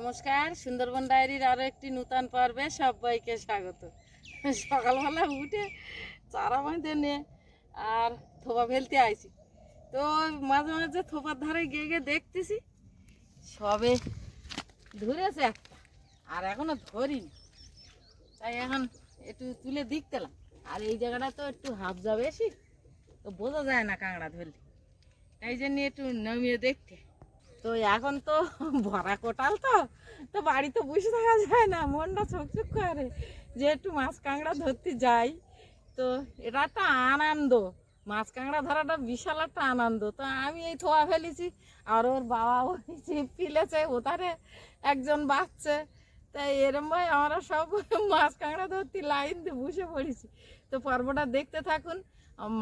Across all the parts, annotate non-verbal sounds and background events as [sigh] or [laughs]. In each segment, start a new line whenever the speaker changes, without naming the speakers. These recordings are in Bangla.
নমস্কার, সুন্দরবন ডায়েরির আরও একটি নূতন পর্বে সবাইকে স্বাগত। সকালবেলা উঠে চারা বাঁধে নে আর থোপা ফেলতে আইছি। তো মাঝে মাঝে থোপার ধারে গিয়ে গিয়ে দেখতেছি, সবে ধরেছে একটা, আর এখনও ধরিনি। তাই এখন একটু তুলে দিকতেলাম আর এই জায়গাটা তো একটু হাফজা বেশি, তো বোঝা যায় না কাঁকড়া ধরলে। তাই জন্য একটু নামিয়ে দেখতে। তো এখন তো ভরা কোটাল তো তো বাড়িতে বসে থাকা যায় না, মনটা ছকছক করে। যে একটু মাছ কাঁকড়া ধরতে যাই, তো এটা একটা আনন্দ। মাছ কাঁকড়া ধরাটা বিশাল একটা আনন্দ। তো আমি এই থোয়া ফেলেছি, আর ওর বাবা ওই ছিপ ফেলেছে ওতারে একজন বাচ্চা তাই এরম ভাই আমরা সব মাছ কাঁকড়া ধরতে লাইন দিয়ে বসে পড়েছি। তো পর্বটা দেখতে থাকুন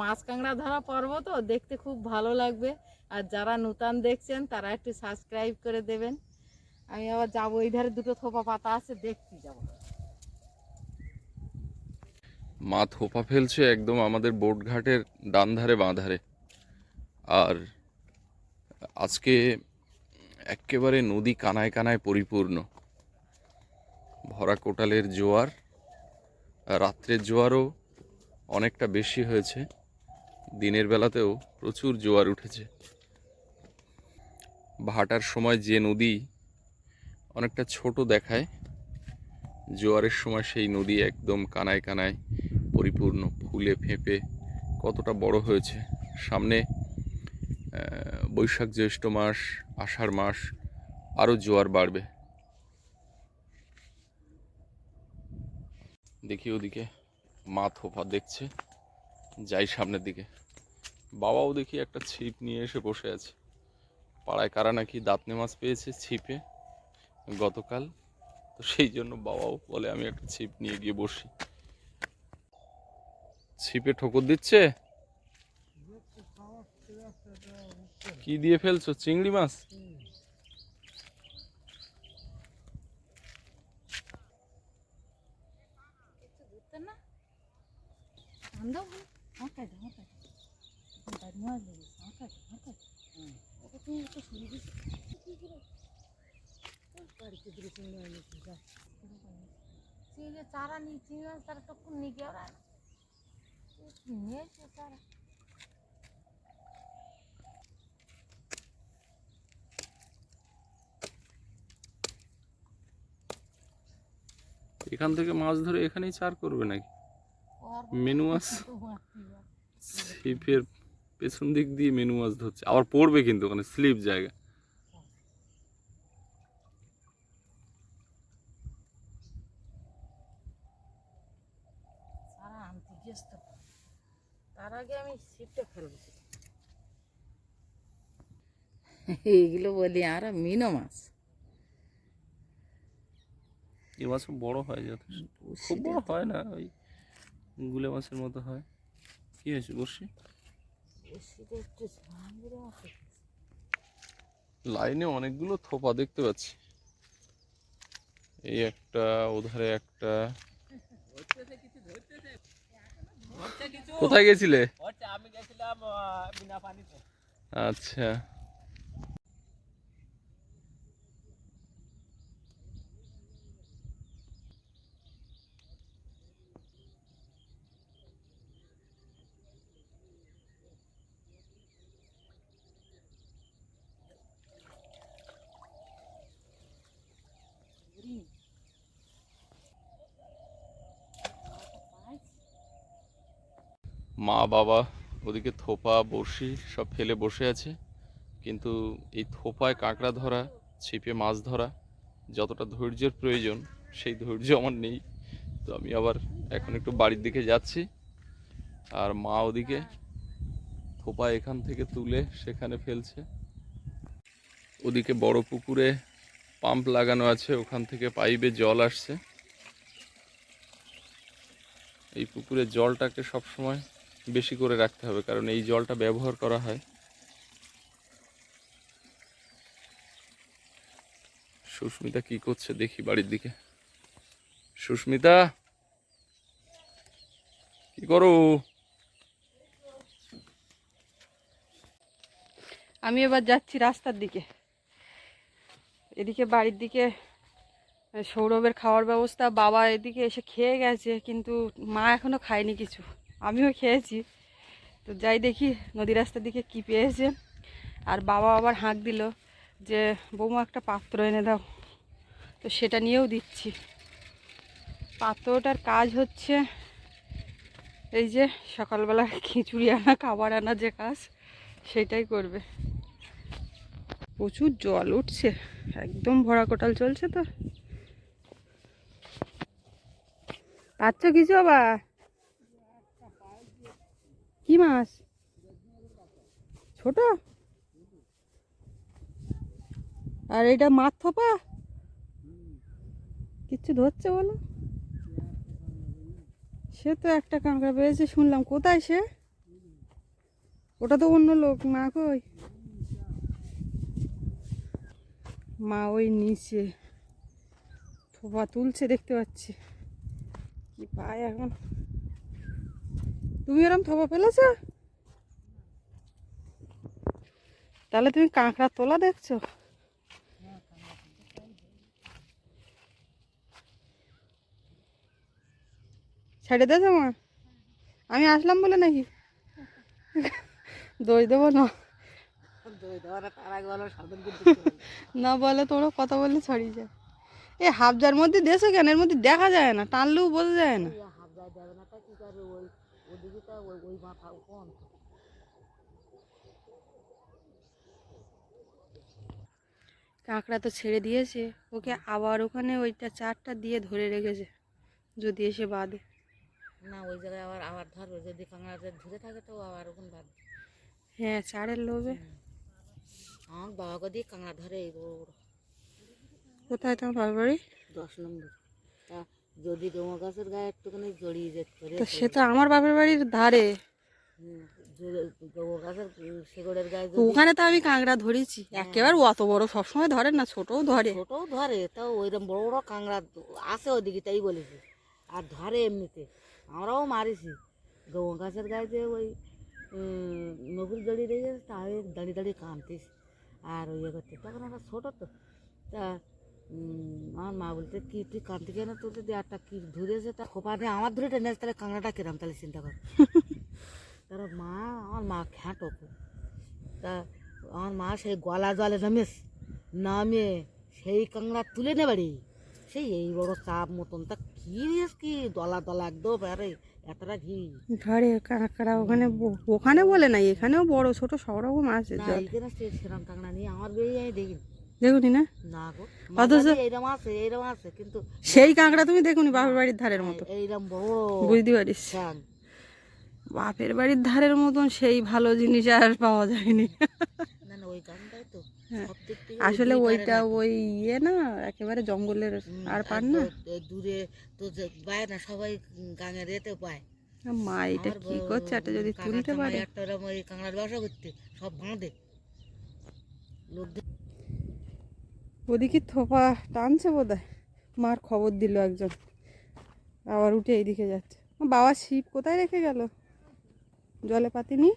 মাছ কাঁকড়া ধরা পর্ব তো, দেখতে খুব ভালো লাগবে। আর যারা নূতন দেখছেন, তারা একটু সাবস্ক্রাইব করে দেবেন। আমি আবার যাব এই ধারে দুটো থোপা পাতা আছে, দেখতে যাব।
মা থোপা ফেলছে একদম আমাদের বোট ঘাটের ডান ধারে, বাঁ ধারে। আর আজকে একেবারে নদী কানায় কানায় পরিপূর্ণ। ভরা কোটালের জোয়ার, রাত্রের জোয়ারও অনেকটা বেশি হয়েছে। দিনের বেলাতেও প্রচুর জোয়ার উঠেছে। ভাটার সময় যে নদী অনেকটা ছোট দেখায়, জোয়ারের সময় সেই নদী একদম কানায় কানায় পরিপূর্ণ ফুলে ফেঁপে কতটা বড় হয়েছে। সামনে বৈশাখ জ্যৈষ্ঠ মাস, আষাঢ় মাস, আরও জোয়ার বাড়বে। দেখি ওদিকে। মা থোপা দেখছে। যাই সামনের দিকে। বাবাও দেখি একটা ছিপ নিয়ে এসে বসে আছে। পাড়ায় কারা নাকি দাঁতনে মাছ পেয়েছে ছিপে গতকাল। তো সেই জন্য বাবাও বলে, আমি একটা ছিপ নিয়ে গিয়ে বসি। ছিপে ঠোকর দিচ্ছে? কি দিয়ে ফেলছো? চিংড়ি মাছ
একটু ধরতেন না ঠান্ডা ভালো মাথায় দাও মাথায় দাও মাছ লেগেছে মাথায় দাও মাথায় দাও ওটা তুমি একটু সরে দিচ্ছি বাড়িতে দিলে চিংড়ি যা চিংড়ি চারা নিয়ে চিংড়ি তারা তখন নিয়ে গিয়ে ওরা নিয়ে এসে চারা
এখান থেকে মাছ ধরে এখানেই চার করবে নাকি? মেনু [laughs] মাছ ছিপের পেছন দিক দিয়ে মেনু মাছ ধরছে। আবার পড়বে কিন্তু ওখানে স্লিপ জায়গা।
তার আগে আমি ছিপটা ফেলব [laughs] এইগুলো বলি আর মিনো মাছ।
এ মাছ বড় হয় যথেষ্ট। খুব বড় হয় না ওই গুলে মাছের মতো হয়। কি হয়েছে বসি লাইনে অনেকগুলো থোপা দেখতে পাচ্ছি। এই একটা ওধারে একটা। কোথায় গেছিলে?
আমি গেছিলাম বিনা
আচ্ছা। মা, বাবা, ওদিকে থোপা, বড়শি সব ফেলে বসে আছে। কিন্তু এই থোপায় কাঁকড়া ধরা, ছিপে মাছ ধরা, যতটা ধৈর্যের প্রয়োজন, সেই ধৈর্য আমার নেই। তো আমি আবার এখন একটু বাড়ির দিকে যাচ্ছি। আর মা ওদিকে থোপা এখান থেকে তুলে সেখানে ফেলছে। ওদিকে বড় পুকুরে পাম্প লাগানো আছে, ওখান থেকে পাইপে জল আসছে। এই পুকুরের জলটাকে সবসময় বেশি করে রাখতে হবে, কারণ এই জলটা ব্যবহার করা হয়। সুস্মিতা কি করছে দেখি বাড়ির দিকে। সুস্মিতা, কি করো?
আমি এবার যাচ্ছি রাস্তার দিকে।
এদিকে বাড়ির দিকে সৌরভের খাওয়ার ব্যবস্থা, বাবা এদিকে এসে খেয়ে গেছে, কিন্তু মা এখনও খায়নি কিছু। আমিও খেয়েছি। তো যাই দেখি নদী রাস্তার দিকে কি পেয়েছে। আর বাবা আবার হাঁক দিল যে, বৌমা, একটা পাত্র এনে দাও। তো সেটা নিয়েও দিচ্ছি। পাত্রটার কাজ হচ্ছে এই যে, সকালবেলা খিচুড়ি আনা, খাবার আনা যে কাজ, সেটাই করবে। প্রচুর জল উঠছে, একদম ভরা কোটাল চলছে তো। পাচ্ছ কিছু আবার? কি মাছ? ছোট? আর এটা মাছ থোপা? কিচ্ছু ধরছে বলো? সে তো একটা কাঁকড়া পেয়েছে শুনলাম। কোথায় সে? ওটা তো অন্য লোক, মা কই? মা ওই নিচে থোপা তুলছে, দেখতে পাচ্ছি। কি পায় এখন? তুমি এরম থোপা ফেলেছ? তাহলে তুমি কাঁকড়া তোলা দেখছ? ছেড়ে দেছো মা। আমি আসলাম বলে নাকি? দই দেবো না।
তার
না বলে তোরও কথা বললে ছড়িয়ে যায়। এ হাফজার মধ্যে দেশো কেন? এর মধ্যে দেখা যায় না, টানলেও বোঝা যায় না।
ওদিকে তো ওই ওই মাথা কোন
কাঁকড়া তো ছেড়ে দিয়েছে ওকে আবার ওখানে ওইটা চারটা দিয়ে ধরে রেখেছে যদি এসে বাঁধে
না ওই জায়গায় আবার আবার ধরবে যদি কাঁকড়াটা ধরে থাকে তো আবার ওখানে বাদ
হ্যাঁ চারের লোভে।
আমার বাবাকে দিয়ে কাঁকড়া ধরে এই বড় বড়।
কোথায় তোমার বাবার বাড়ি?
দশ নম্বর। যদি গমা গাছের গায়ে একটুখানি জড়িয়ে যেতে
তো সে তো আমার বাপের বাড়ির ধারে।
গমা গাছের শিকড়ের গায়ে
তো ওখানে তো আমি কাঁকড়া ধরেছি। একেবারে অত বড় সবসময় ধরে না ছোটও ধরে।
ছোটও ধরে তাও ওইরকম বড় বড় কাঁকড়া আসে ওদিকে তাই বলেছি। আর ধরে এমনিতে আমরাও মারিছি। গমা গাছের গায়ে যে ওই নকুল জড়িয়ে রেখে তাই দাঁড়িয়ে দাঁড়িয়ে কাঁদতিস আর ওই ইয়ে করতে তখন আমরা ছোটো তো তা আমার মা বলতে কি তুই কাঁদতে কেন যদি একটা কি ধরেছে? তা খোপা দিয়ে আমার ধরে টেনে তাহলে কাঁকড়াটা কিরাম? তাহলে চিন্তা কর। [laughs] তার মা আমার মা খ্যাটো। তা আমার মা সেই গলা জলে নামিস নামে সেই কাঁকড়া তুলে নে বাড়ি সেই এই বড় চাপ মতন তা কি রেস কি? দলা দলা একদম আরে এতটা ঘি।
ধরে কাঁকড়া ওখানে ওখানে বলে নাই এখানেও বড় ছোট সব রকম আছে
না
জল।
এইখানে সে কাঁকড়া নিয়ে আমার বেরিয়ে আমি দেখিনি
দেখুনি না? অথচ-
এইরকম আছে এইরকম আছে কিন্তু
সেই কাঁকড়া তুমি দেখুনি বাপের বাড়ির ধারের মতো।
এইরকম
বুঝতে পারিস। বাপের বাড়ির ধারের মতন সেই ভালো জিনিস আর পাওয়া যায়নি। হ্যাঁ। আসলে ওইটা ওই ইয়ে না একেবারে জঙ্গলের আর পার না।
দূরে তো পায় না সবাই গাঙের এতে পায়।
মা এটা কি করছে? একটা যদি তুলতে পারে।
একটা কাঁকড়ার ব্যবসা করতে সব বাঁধে। লোকদের
ওদিকে থোপা টানছে বোধ মার খবর দিল একজন। আবার উঠে এইদিকে যাচ্ছে। বাবা শিব কোথায় রেখে গেল? জলে পাতিনি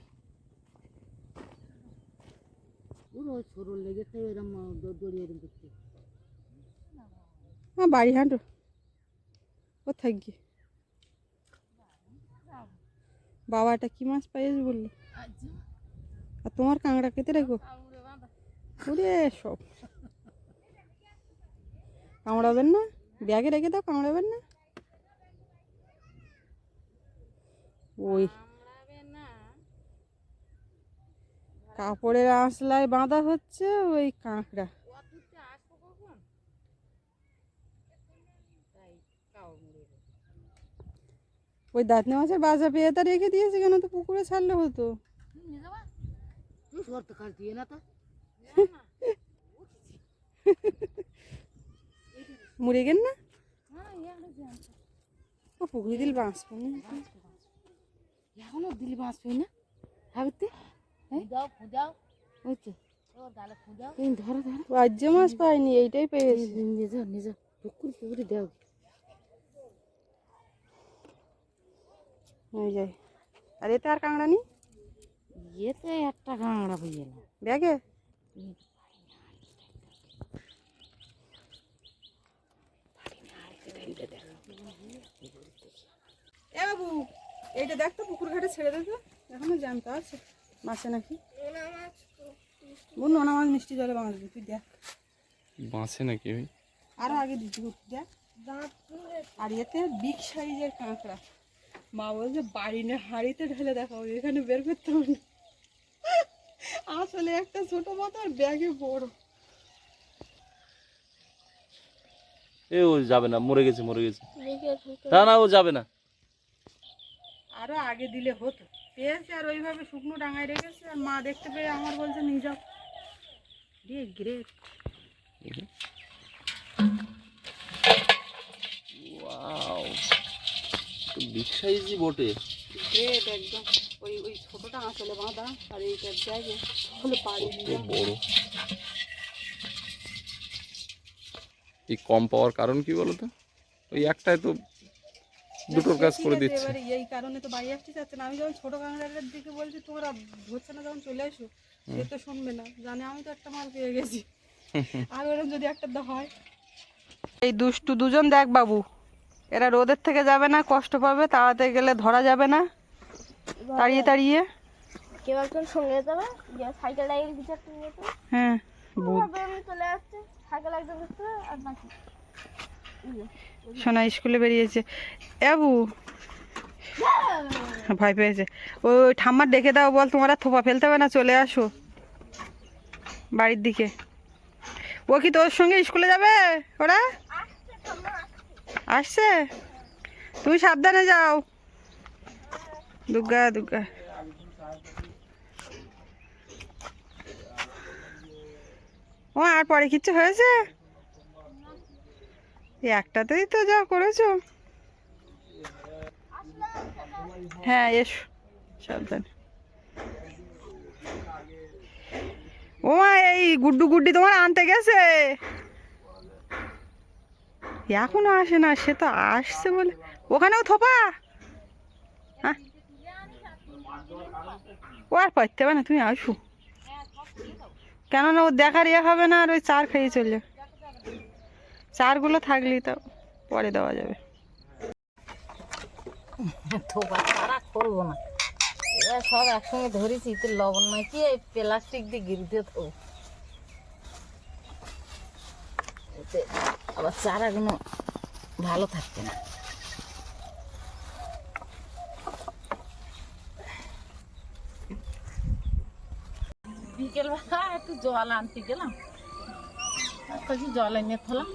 হ্যাঁ বাড়ি হাঁটো। কোথায় গিয়ে? বাবা এটা কি মাছ পাইয়েছে বলল? আর তোমার কাঁকড়া কেটে রেখো। ওরে সব। কামড়াবেন না ব্যাগে রেখে দাও কামড়াবেন না। ওই। কাপড়ের আঁচলায় বাঁধা হচ্ছে ওই কাঁকড়া। ওই দাঁতনে মাছের বাসা পেয়ে তা রেখে দিয়েছে কেন? তো পুকুরে ছাড়লে হতো।
দিয়ে না তো। [laughs]
মরে গেন না? ও পুকুরে দিল বাঁচবো না?
এখনও দিলি পাই না? ভাবিতে দাও খুঁজাও ওই তো। ধরো ধরো।
রাজ্য মাছ পাইনি এইটাই পেয়েছি।
নিজে নিজে পুকুর পুকুরি দেও।
যাই আর এতে আর কাঁকড়া নি
ইয়েতে একটা কাঁকড়া পেয়ে না
ব্যাগে? এ বাবু এইটা দেখ তো পুকুর ঘাটে ছেড়ে দে এখনও জ্যান্ত আছে। মাছে নাকি? ও নোনা মাছ মিষ্টি জলে বাঁধ তুই দেখ।
বাঁচে নাকি ওই?
আরও আগে দিচ্ছি দেখ। আর এতে বিগ সাইজের কাঁকড়া। মা বলছে বাড়িনে হাঁড়িতে ঢেলে দেখাও এখানে বের করতে হবে। না। আসলে একটা ছোট মতো আর ব্যাগে বড়।
এ ও যাবে না মরে গেছে। মরে গেছে। না না ও যাবে না।
আরও আগে দিলে হতো। পেয়েছে আর ওইভাবে শুকনো ডাঙায় রেখেছে। আর মা দেখতে পেয়ে আমার বলছে নিয়ে যাও। দিয়ে গ্রেট
ওয়াও তো বিগ সাইজই বটে।
গ্রেট একদম। ওই ওই ছোটটা আসলে বাঁধা আর এইটার জায়গায় হলো বড়।
এই কম পাওয়ার কারণ কি বলতো? ওই একটাই তো দুটোর কাজ করে দিচ্ছে।
এবারে এই কারণে তো বাড়ি আসতে চাচ্ছে না। আমি যখন ছোট কাঁকড়াটার দিকে বলছি তোমরা হচ্ছে না যখন চলে এসো সে তো শুনবে না। জানে আমি তো একটা মাল পেয়ে গেছি। আর ওরকম যদি একটা দা হয়। এই দুষ্টু দুজন দেখ বাবু এরা রোদের থেকে যাবে না কষ্ট পাবে তাড়াতে গেলে ধরা যাবে না। তাড়িয়ে তাড়িয়ে।
কেউ একজন সঙ্গে যেতে হবে যে সাইকেল টাইকেল কিছু একটা নিয়ে যেতে হবে
হ্যাঁ
চলে আসছে সাইকেল একজন দেখতে হবে আর বাকি।
সোনা স্কুলে বেরিয়েছে। এবু। ভয় পেয়েছে। ওই ঠাম্মার ডেকে দাও, বল তোমার আর থোপা ফেলতে হবে না, চলে আসো। বাড়ির দিকে। ও কি তোর সঙ্গে স্কুলে যাবে? ওরা? আসছে? তুমি সাবধানে যাও। দুর্গা দুর্গা। ও, আর পরে কিচ্ছু হয়েছে? একটাতেই তো যা করেছ। হ্যাঁ এসো, সাবধানে। ও মা, এই গুড্ডু গুড্ডি তোমার আনতে গেছে? এখনও আসে না, সে তো আসছে বলে। ওখানেও থোপা? হ্যাঁ। ও আর হবে না, তুমি আসো। কেননা ও দেখার ইয়ে হবে না, আর ওই চার খেয়ে চলে যাবে চারগুলো থাকলেই তো পরে দেওয়া যাবে।
থোপা ছাড়া করব না। এরা সব একসঙ্গে ধরেছি তো লবণ মাখিয়ে প্লাস্টিক দিয়ে গিরতে তো এতে আবার চারাগুলো ভালো থাকবে না। বিকেলবেলা একটু জল আনতে গেলাম। জল এনে থলাম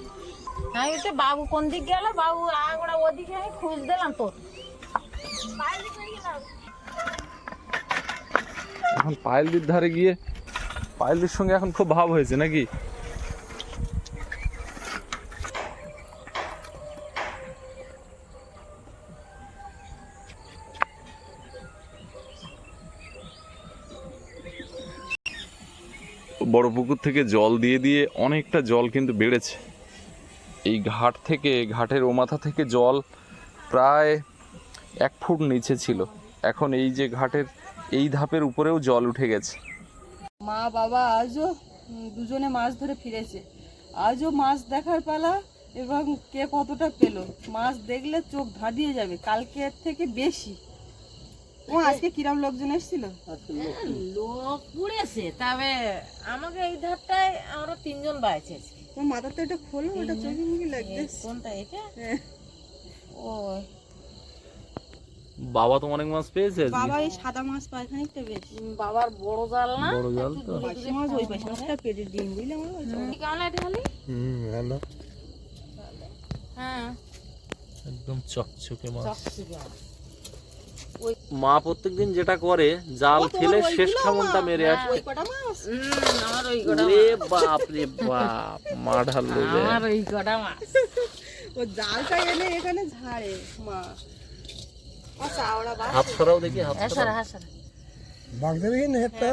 আমি তো বাবু কোন দিক গেল? বাবু আগড়া ওদিকে আমি খুঁজ দিলাম তোর।
এখন পায়েলদির ধারে গিয়ে পায়েলদির সঙ্গে এখন খুব ভাব হয়েছে নাকি? বড় পুকুর থেকে জল দিয়ে দিয়ে অনেকটা জল কিন্তু বেড়েছে। এই ঘাট থেকে ঘাটের ও মাথা থেকে জল প্রায় এক ফুট নিচে ছিল। এখন এই যে ঘাটের এই ধাপের উপরেও জল উঠে গেছে।
মা বাবা আজও দুজনে মাছ ধরে ফিরেছে। আজও মাছ দেখার পালা এবং কে কতটা পেল। মাছ দেখলে চোখ ধাঁধিয়ে যাবে কালকের থেকে বেশি। ও আজকে কিরাম লোকজন এসেছিল?
লোক পুড়েছে তবে আমাকে এই ধারটায় আমরা তিনজন বাইছে
ও মাথার তো এটা খোলো ওটা চোখে মুখে লাগবে
কোনটা এটা?
হ্যাঁ।
ও
বাবা তো অনেক মাছ পেয়েছে
বাবা এই সাদা মাছ পায় খানিকটা বেশি
বাবার বড় জাল না?
বড় জাল তো?
মাছ ওই পাইসি মাছটা পেটে ডিম বুঝলে আমার
কি কামলা ঢালি হ্যাঁ।
একদম চকচকে মাছ।
চকচকে
মা প্রত্যেকদিন যেটা করে জাল ফেলে শেষ খামনটা মেরে আসে।
কটা
রে বাপ রে বাপ মা ঢাললো
আমার ওই কটা মাছ
ও জালটা এনে এখানে ঝাড়ে মা।
হাত সরাও দেখি হাত
হ্যাঁ হ্যাঁ
বাগদা দেখি না একটা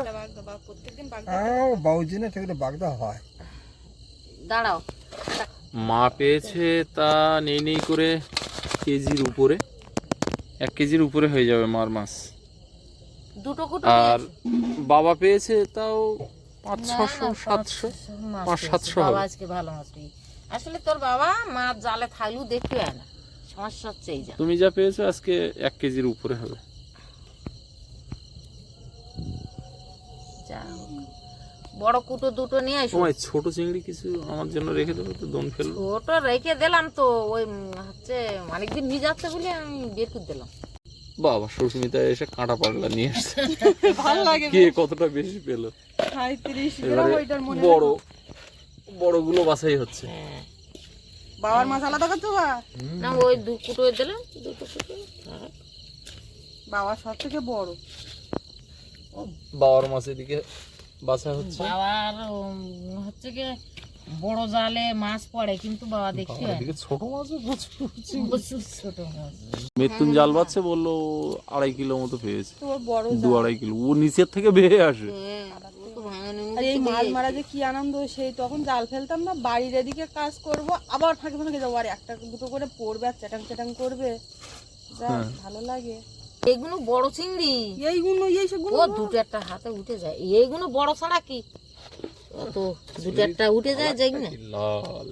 প্রত্যেকদিন বাগদা
আও বাউজি না বাগদা হয়।
দাঁড়াও।
মা পেয়েছে তা নেই নেই করে কেজির উপরে। এক কেজির উপরে হয়ে যাবে মার মাছ।
দুটো কুটো
আর বাবা পেয়েছে তাও পাঁচ ছশো সাতশো পাঁচ সাতশো
বাবা আজকে ভালো মাছ পেয়ে আসলে তোর বাবা মাছ জালে থাকলেও দেখতে হয় না। সমস্যা হচ্ছে এই যা।
তুমি যা পেয়েছ আজকে এক কেজির উপরে হবে।
যা। হোক। বড় কুটো দুটো নিয়ে এসো।
সময় ছোট চিংড়ি কিছু আমার জন্য রেখে দেবো তো? দম ফেলব।
ওটা রেখে দিলাম তো ওই হচ্ছে অনেকদিন ভিজাচ্ছে বলে আমি বের করে দিলাম।
বাবা সুস্মিতা এসে কাঁটা পাগলা নিয়ে এসছে [laughs]
ভালো লাগে
কে কতটা বেশি পেল?
গ্রাম ওইটার মনে
বড় বড়গুলো বাছাই হচ্ছে।
বাবার মাছ আলাদা করছ বা?
না ওই দু কুটো দিলাম দুটো কুটো
বাবার সব থেকে বড়।
বাবার মাছ এদিকে বাছা হচ্ছে?
বাবার হচ্ছে কি বড় জালে মাছ পড়ে কিন্তু বাবা দেখতে
এদিকে ছোট মাছও প্রচুর
প্রচুর। ছোট মাছ।
মৃত্যুন জাল বাচ্ছে বলল আড়াই কিলো মতো পেয়েছে।
বড়
দু আড়াই কিলো। ও নিচের থেকে বেয়ে আসে।
হ্যাঁ,
আর এই মাছ মারা যে কি আনন্দ সেই তখন জাল ফেলতাম না বাড়ির এদিকে কাজ করব আবার ফাঁকে ফাঁকে যাব আর একটা দুটো করে পড়বে আর চ্যাটাং চ্যাটাং করবে যা ভালো লাগে।
এগুলো বড় চিংড়ি।
এইগুলো এই সেগুলো
ও দুটো একটা হাতে উঠে যায়। এইগুলো বড় ছাড়া কি? তো দুটো একটা উঠে যায় যাই না।
লাল?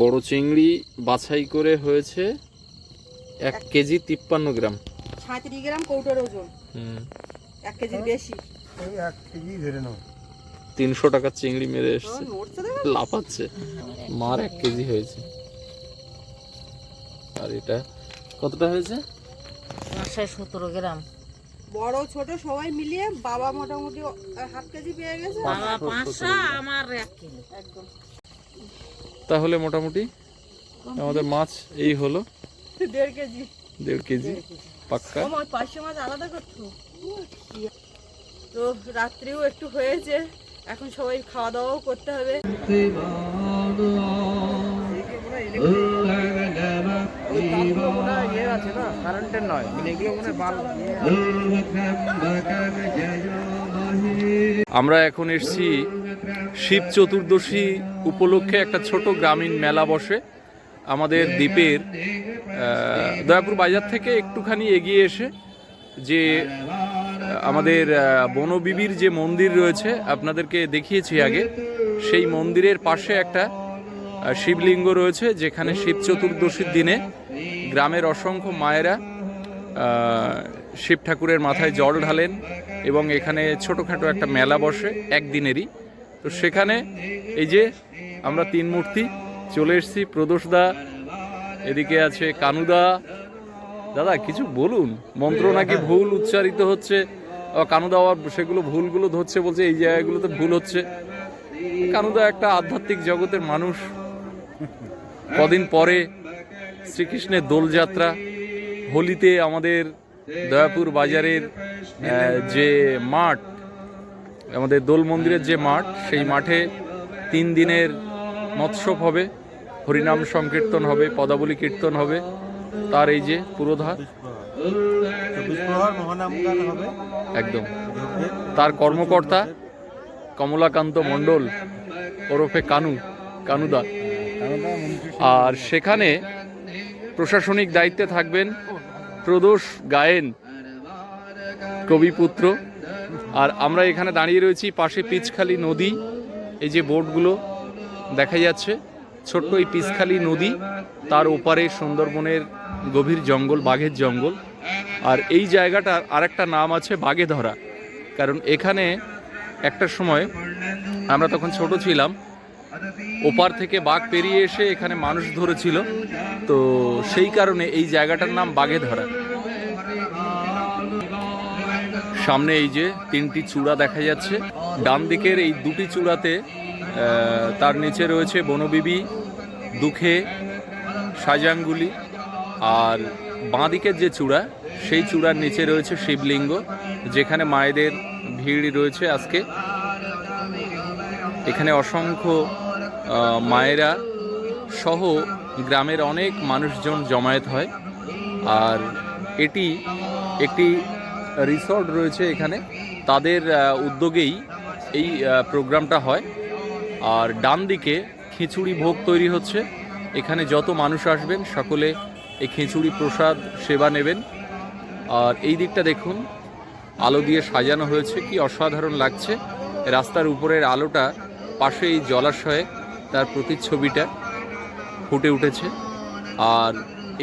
বড় চিংড়ি বাছাই করে হয়েছে এক কেজি তিপ্পান্ন গ্রাম।
সাঁত্রিশ গ্রাম কৌটোর ওজন। এক কেজির বেশি।
এক কেজি ধরে নাও।
তিনশো টাকার চিংড়ি মেরে এসছে। লাফাচ্ছে। মার এক কেজি হয়েছে। আর এটা কতটা হয়েছে?
পাঁচশো সতেরো গ্রাম।
বড় ছোট সবাই মিলিয়ে বাবা মোটামুটি হাফ কেজি পেয়ে গেছে।
বাবা পাঁচশো আমার এক কিলো
একদম।
তাহলে মোটামুটি আমাদের মাছ এই হলো।
দেড় কেজি।
দেড় কেজি পাক্কা?
মা পাঁচশো মাছ আলাদা করতো? তো রাত্রিও একটু হয়েছে এখন সবাই খাওয়া দাওয়াও করতে হবে।
আছে না কারেন্টের নয়।
আমরা এখন এসেছি শিব চতুর্দশী উপলক্ষে একটা ছোট গ্রামীণ মেলা বসে। আমাদের দ্বীপের দয়াপুর বাজার থেকে একটুখানি এগিয়ে এসে যে আমাদের বনবিবির যে মন্দির রয়েছে, আপনাদেরকে দেখিয়েছি আগে। সেই মন্দিরের পাশে একটা শিবলিঙ্গ রয়েছে, যেখানে শিব চতুর্দশীর দিনে গ্রামের অসংখ্য মায়েরা শিব ঠাকুরের মাথায় জল ঢালেন এবং এখানে ছোটোখাটো একটা মেলা বসে একদিনেরই। তো সেখানে এই যে আমরা তিন মূর্তি চলে এসেছি, প্রদোষদা, এদিকে আছে কানুদা। দাদা, কিছু বলুন, মন্ত্র নাকি ভুল উচ্চারিত হচ্ছে? কানুদা আবার সেগুলো ভুলগুলো ধরছে, বলছে এই জায়গাগুলোতে ভুল হচ্ছে। কানুদা একটা আধ্যাত্মিক জগতের মানুষ। কদিন পরে শ্রীকৃষ্ণের দোলযাত্রা হোলিতে আমাদের দয়াপুর বাজারের যে মাঠ আমাদের দোল মন্দিরের যে মাঠ সেই মাঠে তিন দিনের মৎস্যব হবে হরিনাম সংকীর্তন হবে পদাবলী কীর্তন হবে তার এই যে পুরোধা
চব্বিশ প্রহর মহানাম গান হবে।
একদম। তার কর্মকর্তা কমলাকান্ত মণ্ডল ওরফে কানু কানুদা। আর সেখানে প্রশাসনিক দায়িত্বে থাকবেন প্রদোষ গায়েন কবিপুত্র আর আমরা এখানে দাঁড়িয়ে রয়েছি, পাশে পিচখালি নদী, এই যে বোটগুলো দেখা যাচ্ছে, ছোট্ট এই পিচখালি নদী, তার ওপারে সুন্দরবনের গভীর জঙ্গল, বাঘের জঙ্গল। আর এই জায়গাটার আরেকটা নাম আছে বাঘে ধরা কারণ এখানে একটা সময় আমরা তখন ছোট ছিলাম ওপার থেকে বাঘ পেরিয়ে এসে এখানে মানুষ ধরেছিল। তো সেই কারণে এই জায়গাটার নাম বাঘে ধরা সামনে এই যে তিনটি চূড়া দেখা যাচ্ছে। ডান দিকের এই দুটি চূড়াতে তার নিচে রয়েছে বনবিবি, দুঃখে, সাজাঙ্গুলি আর বাঁ দিকের যে চূড়া, সেই চূড়ার নিচে রয়েছে শিবলিঙ্গ, যেখানে মায়েদের ভিড় রয়েছে আজকে। এখানে অসংখ্য মায়েরা সহ গ্রামের অনেক মানুষজন জমায়েত হয়। আর এটি একটি রিসর্ট রয়েছে এখানে। তাদের উদ্যোগেই এই প্রোগ্রামটা হয়। আর ডান দিকে খিচুড়ি ভোগ তৈরি হচ্ছে। এখানে যত মানুষ আসবেন, সকলে এই খিচুড়ি প্রসাদ সেবা নেবেন। আর এই দিকটা দেখুন, আলো দিয়ে সাজানো হয়েছে। কি অসাধারণ লাগছে। রাস্তার উপরের আলোটা পাশে এই জলাশয়ে তার প্রতিচ্ছবিটা ফুটে উঠেছে। আর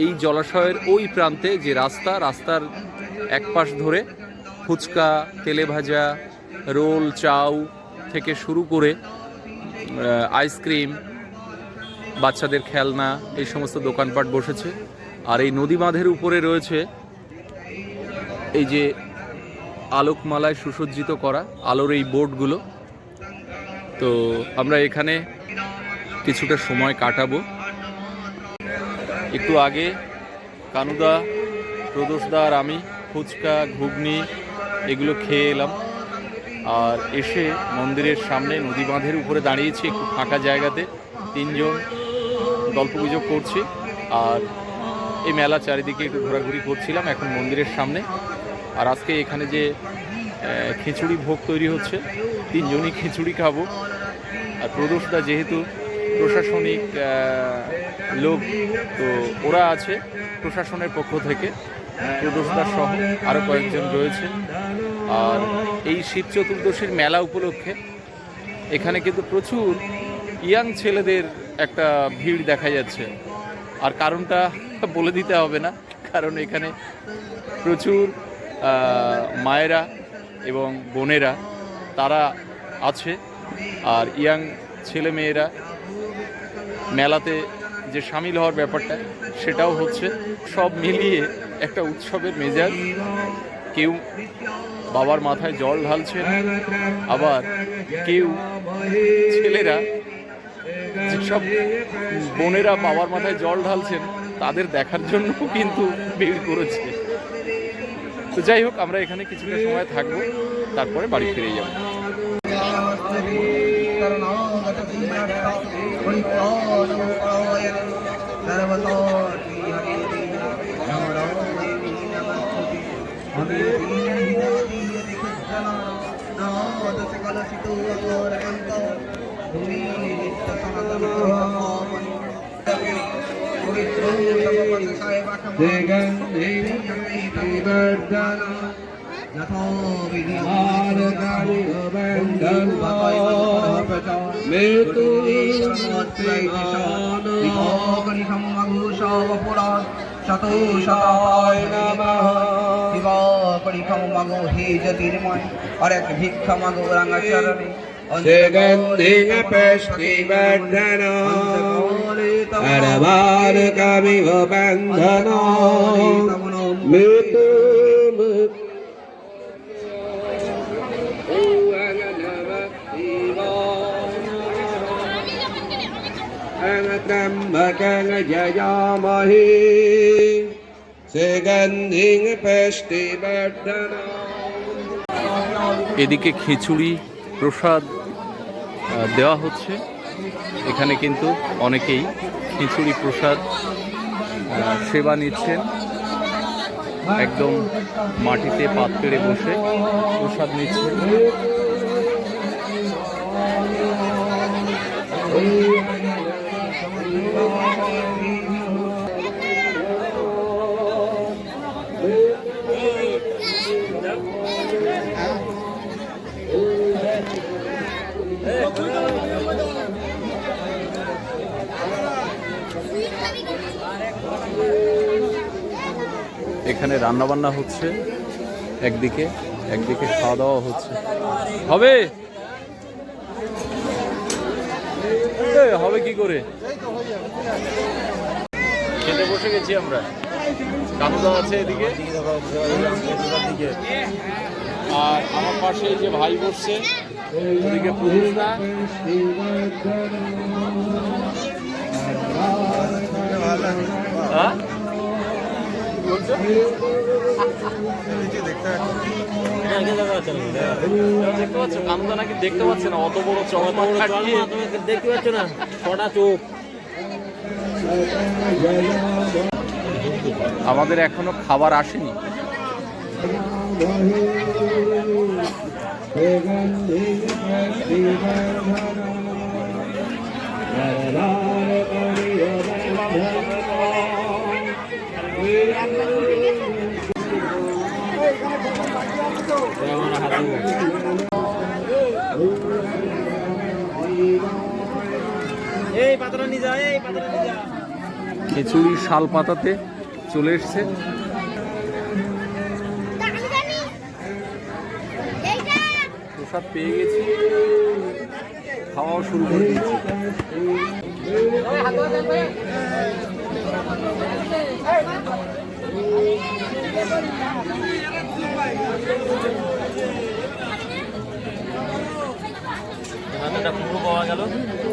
এই জলাশয়ের ওই প্রান্তে যে রাস্তা, রাস্তার এক পাশ ধরে ফুচকা, তেলে ভাজা, রোল, চাউ থেকে শুরু করে আইসক্রিম, বাচ্চাদের খেলনা, এই সমস্ত দোকানপাট বসেছে। আর এই নদী বাঁধের উপরে রয়েছে এই যে আলোকমালায় সুসজ্জিত করা, আলোর এই বোর্ডগুলো তো আমরা এখানে কিছুটা সময় কাটাবো। একটু আগে কানুদা, প্রদোষদা আর আমি ফুচকা, ঘুগনি এগুলো খেয়ে এলাম। আর এসে মন্দিরের সামনে নদী বাঁধের উপরে দাঁড়িয়েছি একটু ফাঁকা জায়গাতে। তিনজন গল্পগুজব করছি আর এই মেলা চারিদিকে একটু ঘোরাঘুরি করছিলাম এখন মন্দিরের সামনে। আর আজকে এখানে যে খিচুড়ি ভোগ তৈরি হচ্ছে, তিনজনই খিচুড়ি খাব। আর প্রদোষদা যেহেতু প্রশাসনিক লোক তো ওরা আছে প্রশাসনের পক্ষ থেকে প্রদোষদা সহ আরও কয়েকজন রয়েছে। আর এই শিব চতুর্দশীর মেলা উপলক্ষে এখানে কিন্তু প্রচুর ইয়াং ছেলেদের একটা ভিড় দেখা যাচ্ছে। আর কারণটা বলে দিতে হবে না, কারণ এখানে প্রচুর মায়েরা এবং বোনেরা তারা আছে। আর ইয়াং ছেলে মেয়েরা মেলাতে যে সামিল হওয়ার ব্যাপারটা, সেটাও হচ্ছে সব মিলিয়ে একটা উৎসবের মেজাজ। কেউ বাবার মাথায় জল ঢালছেন আবার কেউ ছেলেরা যেসব বোনেরা বাবার মাথায় জল ঢালছেন, তাদের দেখার জন্য কিন্তু ভিড় করেছে। তো যাই হোক, আমরা এখানে কিছুটা সময় থাকব, তারপরে বাড়ি ফিরে যাব। They can hate me, they burden.
জ্যোতির্ময় আরেক ভিক্ষা মাগো রাঙাচরণে
সুগন্ধিপষ্টিবর্ধন অরবারকমিব বন্ধন মৃত্যু ত্রম্বকং জয়ামহে সুগন্ধিং পুষ্টিবর্ধন
এদিকে খিচুড়ি প্রসাদ দেওয়া হচ্ছে। এখানে কিন্তু অনেকেই খিচুড়ি প্রসাদ সেবা নিচ্ছেন। একদম মাটিতে পাত্রে বসে প্রসাদ নিচ্ছেন। এখানে রান্নাবান্না হচ্ছে, একদিকে একদিকে খাওয়া দাওয়া হচ্ছে। হবে? হবে কি করে? খেতে বসে গেছি আমরা। কানুদা আছে এদিকে? আর আমার পাশে যে ভাই বসছে, ওদিকে পুরুষদা হ্যাঁ? বলছো? দেখতে পাচ্ছ কানুদা নাকি দেখতে পাচ্ছে না অত বড় কাটিয়ে
দেখতে পাচ্ছ না ছটা চোখ
আমাদের এখনও খাবার আসেনি
এই
খিচুড়ি শাল পাতাতে চলে এসছে। প্রসাদ পেয়ে গেছি। খাওয়া শুরু করে দিয়েছি।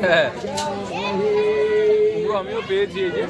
হ্যাঁ। কুমড়ো আমিও পেয়েছি এই যে।